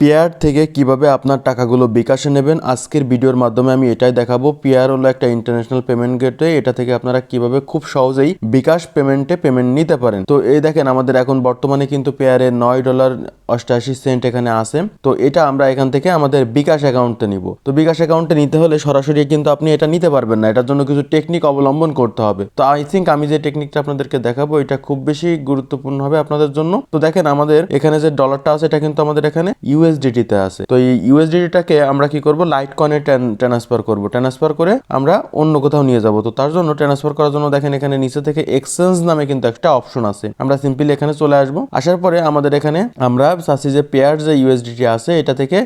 Pair থেকে কীভাবে আপনার টাকাগুলো বিকাশে নেবেন, আজকের ভিডিওর মাধ্যমে আমি এটাই দেখাবো। পেয়ার হলো একটা ইন্টারন্যাশনাল পেমেন্ট গেটওয়ে এটা থেকে আপনারা কীভাবে খুব সহজেই বিকাশ পেমেন্টে পেমেন্ট নিতে পারেন। তো এই দেখেন, আমাদের এখন বর্তমানে কিন্তু পেয়ারে নয় ডলার অষ্টাশি সেন্ট এখানে আছে। তো এটা আমরা এখান থেকে আমাদের বিকাশ অ্যাকাউন্টে নিব। তো বিকাশ অ্যাকাউন্টে নিতে হলে সরাসরি কিন্তু আপনি এটা নিতে পারবেন না। এটার জন্য কিছু টেকনিক অবলম্বন করতে হবে। তো আই থিঙ্ক আমি যে টেকনিকটা আপনাদেরকে দেখাবো, এটা খুব বেশি গুরুত্বপূর্ণ হবে আপনাদের জন্য। তো দেখেন, আমাদের এখানে যে ডলারটা আছে, এটা কিন্তু আমাদের এখানে ইউএসডিটিতে আছে। তো এই ইউএসডিটিটাকে আমরা কি করব? লাইট কয়েনে ট্রান্সফার করব। ট্রান্সফার করে আমরা অন্য কোথাও নিয়ে যাব। তো তার জন্য ট্রান্সফার করার জন্য দেখেন এখানে নিচে থেকে এক্সচেঞ্জ নামে কিন্তু একটা অপশন আছে। আমরা সিম্পলি এখানে চলে আসব। আসার পরে আমাদের এখানে আমরা চাচ্ছি যে পেয়ার যে ইউএসডিটি আছে, এটা থেকে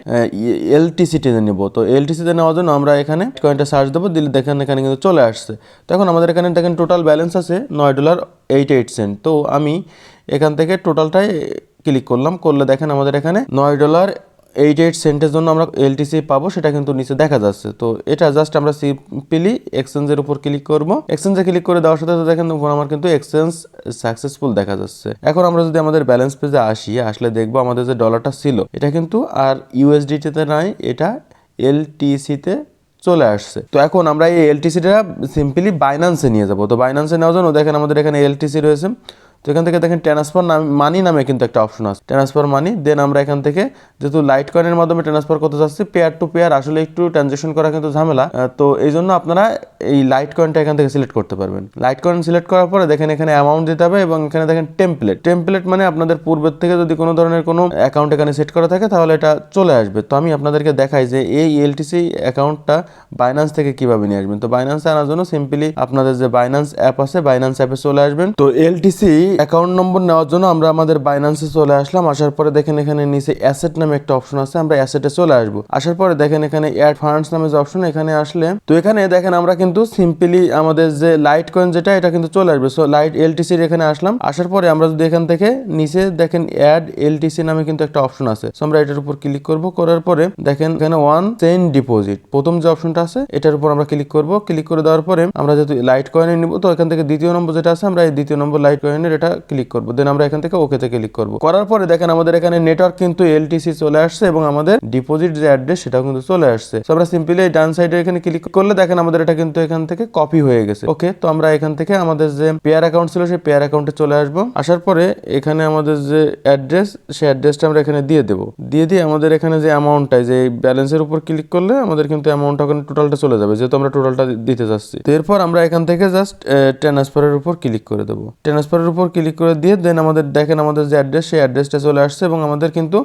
এলটিসিতে নেব। তো এলটিসিতে নেওয়ার জন্য আমরা এখানে কয়েনটা সার্চ দেবো। দিলে দেখেন এখানে কিন্তু চলে আসছে। তো এখন আমাদের এখানে দেখেন টোটাল ব্যালেন্স আছে নয় ডলার এইট এইট সেন্ট তো আমি এখান থেকে টোটালটাই ক্লিক করলাম, করলে দেখেন আমাদের এখানে নয় ডলার এইট এইট সেন্টের জন্য আমরা এলটিসি পাবো, সেটা কিন্তু নিচে দেখা যাচ্ছে। তো এটা জাস্ট আমরা সিম্পলি এক্সচেঞ্জের উপর ক্লিক করব। এক্সচেঞ্জে ক্লিক করে দেওয়ার সাথে দেখেন উপর আমার কিন্তু এক্সচেঞ্জ সাকসেসফুল দেখা যাচ্ছে। এখন আমরা যদি আমাদের ব্যালেন্স পেজে আসি, আসলে দেখব আমাদের যে ডলারটা ছিল, এটা কিন্তু আর ইউএসডিটিতে নাই, এটা এলটিসিতে চলে আসছে। তো এখন আমরা এই এলটিসিটা সিম্পলি বাইনান্সে নিয়ে যাব। তো বাইনান্সে নেওয়ার জন্য দেখেন আমাদের এখানে এলটিসি রয়েছে। তো এখান থেকে দেখেন ট্রান্সফার নাম মানি নামে কিন্তু একটা অপশন আছে। ট্রান্সফার মানি দেন আমরা এখান থেকে যেহেতু লাইট কয়েনের মাধ্যমে ট্রান্সফার করতে চাচ্ছি পেয়ার টু পেয়ার আসলে একটু ট্রানজেকশন করা কিন্তু ঝামেলা। তো এই জন্য আপনারা এই লাইট কয়েনটা এখান থেকে সিলেক্ট করতে পারবেন। লাইট কয়েন সিলেক্ট করার পরে দেখেন এখানে অ্যামাউন্ট দিতে হবে এবং এখানে দেখেন টেমপ্লেট টেমপ্লেট মানে আপনাদের পূর্বের থেকে যদি কোনো ধরনের কোনো অ্যাকাউন্ট এখানে সেট করা থাকে, তাহলে এটা চলে আসবে। তো আমি আপনাদেরকে দেখাই যে এই এলটিসি অ্যাকাউন্টটা বাইন্যান্স থেকে কীভাবে নিয়ে আসবেন। তো বাইন্যান্সে আনার জন্য সিম্পলি আপনাদের যে বাইন্যান্স অ্যাপ আছে বাইন্যান্স অ্যাপে চলে আসবেন। তো এলটিসি অ্যাকাউন্ট নম্বর নেওয়ার জন্য আমরা আমাদের বাইন্যান্সে চলে আসলাম। আসার পরে দেখেন এখানে নিচে অ্যাসেট নামে একটা অপশন আছে, আমরা অ্যাসেটে চলে আসব। আসার পরে দেখেন এখানে অ্যাড ফান্ডস নামে যে অপশন এখানে আসলে তো এখানে দেখেন আমরা কিন্তু সিম্পলি আমাদের যে লাইট কয়েন যেটা, এটা কিন্তু চলে আসবে। সো লাইট এলটিসির এখানে আসলাম। আসার পরে আমরা যদি এখান থেকে নিচে দেখেন অ্যাড এলটিসি নামে কিন্তু একটা অপশন আছে। সো আমরা এটার উপর ক্লিক করব। করার পরে দেখেন এখানে ওয়ান চেইন ডিপোজিট প্রথম যে অপশনটা আছে, এটার উপর আমরা ক্লিক করব। ক্লিক করে দেওয়ার পরে আমরা যেহেতু লাইট কয়েনে নিব, তো এখান থেকে দ্বিতীয় নম্বর যেটা আছে, আমরা এই দ্বিতীয় নম্বর লাইট কয়েনের এটা ক্লিক করব। দেন আমরা এখান থেকে ওকেতে ক্লিক করব। করার পরে দেখেন আমাদের এখানে নেটওয়ার্ক কিন্তু এলটিসি চলে আসছে এবং আমাদের ডিপোজিট যে অ্যাড্রেস সেটাও কিন্তু চলে আসছে। তো আমরা সিম্পলি এই ডান সাইডে এখানে ক্লিক করলে দেখেন আমাদের এটা কিন্তু এখান থেকে কপি হয়ে গেছে। ওকে তো আমরা এখান থেকে আমাদের যে পেয়ার অ্যাকাউন্ট ছিল সেই পেয়ার অ্যাকাউন্টে চলে আসব। আসার পরে এখানে আমাদের যে অ্যাড্রেস সেই অ্যাড্রেসটা আমরা এখানে দিয়ে দেবো। দিয়ে দিয়ে আমাদের এখানে যে অ্যামাউন্টটা যে ব্যালেন্সের উপর ক্লিক করলে আমাদের কিন্তু অ্যামাউন্ট ওখানে টোটালটা চলে যাবে, যেহেতু আমরা টোটালটা দিতে যাচ্ছি। এরপর আমরা এখান থেকে জাস্ট ট্রান্সফারের উপর ক্লিক করে দেবো। ট্রান্সফারের উপর ক্লিক করে দিয়ে দেন আমাদের দেখেন আমাদের যে অ্যাড্রেস সেই অ্যাড্রেসটা চলে আসছে এবং আমাদের কিন্তু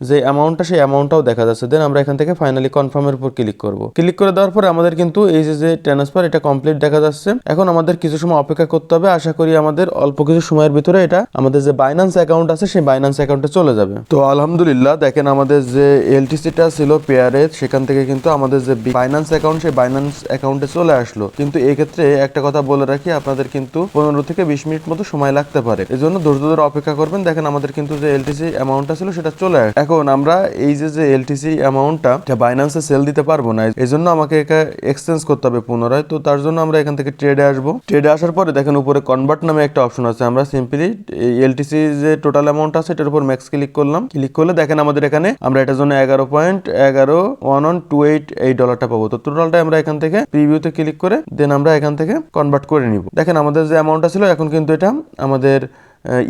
যে অ্যামাউন্টটা সেই অ্যামাউন্টটাও দেখা যাচ্ছে। দেন আমরা এখান থেকে ফাইনালি কনফার্মের উপর ক্লিক করব। ক্লিক করে দেওয়ার পরে আমাদের কিন্তু এই যে যে ট্রান্সফার এটা কমপ্লিট দেখা যাচ্ছে। এখন আমাদের কিছু সময় অপেক্ষা করতে হবে। আশা করি আমাদের অল্প কিছু সময়ের ভিতরে এটা আমাদের যে বাইন্যান্স অ্যাকাউন্ট আছে, সেই বাইন্যান্স অ্যাকাউন্টে চলে যাবে। তো আলহামদুলিল্লাহ, দেখেন আমাদের যে এলটিসিটা ছিল পেয়ারে সেখান থেকে কিন্তু আমাদের যে বাইন্যান্স অ্যাকাউন্ট সেই বাইন্যান্স অ্যাকাউন্টে চলে আসলো। কিন্তু এই ক্ষেত্রে একটা কথা বলে রাখি, আপনাদের কিন্তু পনেরো থেকে বিশ মিনিট মতো সময় লাগতে পারে। এই জন্য ধৈর্য ধরে অপেক্ষা করবেন। দেখেন আমাদের কিন্তু যে এলটিসি অ্যামাউন্টটা ছিল, সেটা চলে আসে এখন আমরা এই যে যে এলটিসি অ্যামাউন্টটা এটা বাইন্যান্সে সেল দিতে পারব না। এই জন্য আমাকে এটা এক্সচেঞ্জ করতে হবে পুনরায়। তো তার জন্য আমরা এখান থেকে ট্রেডে আসব। ট্রেডে আসার পরে দেখেন উপরে কনভার্ট নামে একটা অপশন আছে। আমরা সিম্পলি এই এলটিসি যে টোটাল অ্যামাউন্ট আছে, এটার উপর ম্যাক্স ক্লিক করলাম। ক্লিক করলে দেখেন আমাদের এখানে আমরা এটার জন্য এগারো পয়েন্ট এগারো ওয়ান ওয়ান টু এইট এই ডলারটা পাবো। তো টোটালটা আমরা এখান থেকে প্রিভিউতে ক্লিক করে দেন আমরা এখান থেকে কনভার্ট করে নিব। দেখেন আমাদের যে অ্যামাউন্টটা ছিল, এখন কিন্তু এটা আমাদের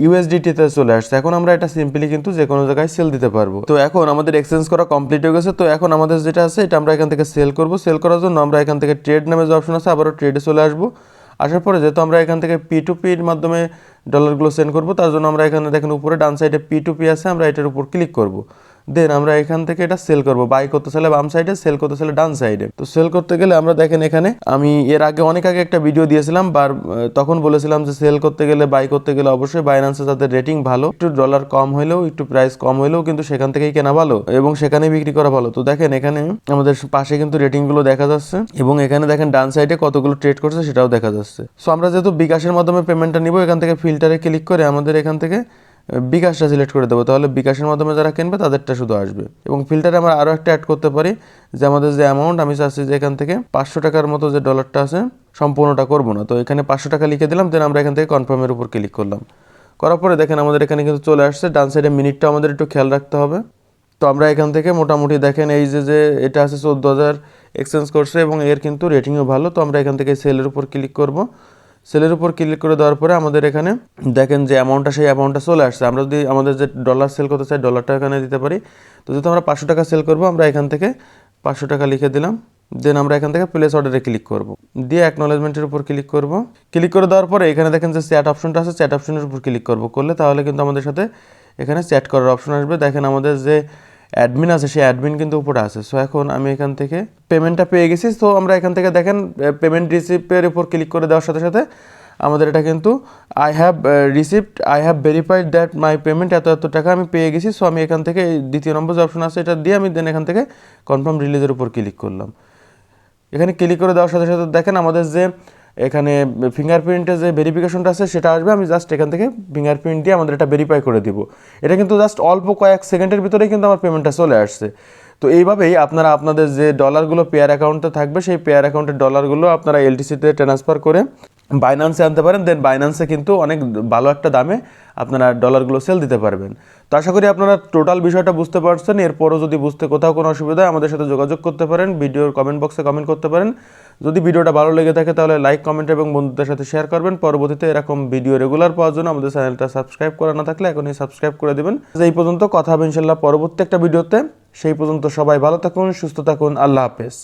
ইউএসডিটিতে চলে আসছে। এখন আমরা এটা সিম্পলি কিন্তু যে কোনো জায়গায় সেল দিতে পারব। তো এখন আমাদের এক্সচেঞ্জ করা কমপ্লিট হয়ে গেছে। তো এখন আমাদের যেটা আছে, এটা আমরা এখান থেকে সেল করব। সেল করার জন্য আমরা এখান থেকে ট্রেড নামে যে অপশন আছে, আবারও ট্রেডে চলে আসব। আসার পরে যেহেতু আমরা এখান থেকে পি টু পির মাধ্যমে ডলারগুলো সেন্ড করব, তার জন্য আমরা এখানে দেখেন উপরে ডান সাইডে পি টু পি আছে, আমরা এটার উপর ক্লিক করব। দেন আমরা এখান থেকে এটা সেল করব। বাই করতে চাইলে বাম সাইডে সেল করতে চাইলে ডান সাইডে তো সেল করতে গেলে আমরা দেখেন এখানে, আমি এর আগে অনেক আগে একটা ভিডিও দিয়েছিলাম, বার তখন বলেছিলাম যে সেল করতে গেলে বাই করতে গেলে অবশ্যই বাইন্যান্সে তাদের রেটিং ভালো, একটু ডলার কম হলেও, একটু প্রাইস কম হলেও কিন্তু সেখান থেকেই কেনা ভালো এবং সেখানেই বিক্রি করা ভালো। তো দেখেন এখানে আমাদের পাশে কিন্তু রেটিংগুলো দেখা যাচ্ছে এবং এখানে দেখেন ডান সাইডে কতগুলো ট্রেড করছে সেটাও দেখা যাচ্ছে। সো আমরা যেহেতু বিকাশের মাধ্যমে পেমেন্টটা নিব, এখান থেকে ফিল্টারে ক্লিক করে আমাদের এখান থেকে বিকাশটা সিলেক্ট করে দেবো। তাহলে বিকাশের মাধ্যমে যারা কিনবে, তাদেরটা শুধু আসবে। এবং ফিল্টারে আমরা আরও একটা অ্যাড করতে পারি যে আমাদের যে অ্যামাউন্ট আমি চাচ্ছি যে এখান থেকে পাঁচশো টাকার মতো যে ডলারটা আছে, সম্পূর্ণটা করব না। তো এখানে পাঁচশো টাকা লিখে দিলাম দেন আমরা এখান থেকে কনফার্মের উপর ক্লিক করলাম। করার পরে দেখেন আমাদের এখানে কিন্তু চলে আসছে, ডান সাইডে মিনিটটা আমাদের একটু খেয়াল রাখতে হবে। তো আমরা এখান থেকে মোটামুটি দেখেন এই যে যে এটা আছে চোদ্দ হাজার এক্সচেঞ্জ করছে এবং এর কিন্তু রেটিংও ভালো। তো আমরা এখান থেকে সেলের উপর ক্লিক করব। সেলের উপর ক্লিক করে দেওয়ার পরে আমাদের এখানে দেখেন যে অ্যামাউন্টটা সেই অ্যামাউন্টটা চলে আসছে। আমরা যদি আমাদের যে ডলার সেল করতে চাই ডলারটা এখানে দিতে পারি। তো যদি আমরা পাঁচশো টাকা সেল করব, আমরা এখান থেকে পাঁচশো টাকা লিখে দিলাম। দেন আমরা এখান থেকে প্লেস অর্ডারে ক্লিক করব। দিয়ে অ্যাকনোলেজমেন্টের উপর ক্লিক করব। ক্লিক করে দেওয়ার পরে এখানে দেখেন যে চ্যাট অপশনটা আছে চ্যাট অপশনের উপর ক্লিক করব। করলে তাহলে কিন্তু আমাদের সাথে এখানে চ্যাট করার অপশন আসবে। দেখেন আমাদের যে অ্যাডমিন আছে, সেই অ্যাডমিন কিন্তু উপরে আছে। সো এখন আমি এখান থেকে পেমেন্টটা পেয়ে গেছি। তো আমরা এখান থেকে দেখেন পেমেন্ট রিসিপ্টের উপর ক্লিক করে দেওয়ার সাথে সাথে আমাদের এটা কিন্তু I have receipt I have verified that my payment এত এত টাকা আমি পেয়ে গেছি। সো আমি এখান থেকে দ্বিতীয় নম্বর যে অপশন আছে, এটা দিয়ে আমি দেন এখান থেকে কনফার্ম রিলিজের উপর ক্লিক করলাম। এখানে ক্লিক করে দেওয়ার সাথে সাথে দেখেন, আমাদের যে এখানে ফিঙ্গারপ্রিন্টের যে ভেরিফিকেশনটা আছে, সেটা আসবে। আমি জাস্ট এখান থেকে ফিঙ্গারপ্রিন্ট দিয়ে আমাদের এটা ভেরিফাই করে দিব। এটা কিন্তু জাস্ট অল্প কয়েক সেকেন্ডের ভিতরেই কিন্তু আমার পেমেন্টটা চলে আসছে। তো এইভাবেই আপনারা আপনাদের যে ডলারগুলো পেয়ার অ্যাকাউন্টে থাকবে, সেই পেয়ার অ্যাকাউন্টের ডলারগুলো আপনারা এলটিসিতে ট্রান্সফার করে বাইন্যান্সে আনতে পারেন। দেন বাইন্যান্সে কিন্তু অনেক ভালো একটা দামে আপনারা ডলারগুলো সেল দিতে পারবেন। তো আশা করি আপনারা টোটাল বিষয়টা বুঝতে পারছেন। এরপরও যদি বুঝতে কোথাও কোনো অসুবিধা আমাদের সাথে যোগাযোগ করতে পারেন। ভিডিওর কমেন্ট বক্সে কমেন্ট করতে পারেন। যদি ভিডিওটা ভালো লেগে থাকে তাহলে লাইক কমেন্ট এবং বন্ধুদের সাথে শেয়ার করবেন। পরবর্তীতে এরকম ভিডিও রেগুলার পাওয়ার জন্য আমাদের চ্যানেলটা সাবস্ক্রাইব করা না থাকলে এখনই সাবস্ক্রাইব করে দেবেন। এই পর্যন্ত, কথা হবে ইনশাল্লাহ পরবর্তী একটা ভিডিওতে সেই পর্যন্ত সবাই ভালো থাকুন, সুস্থ থাকুন, আল্লাহ হাফেজ।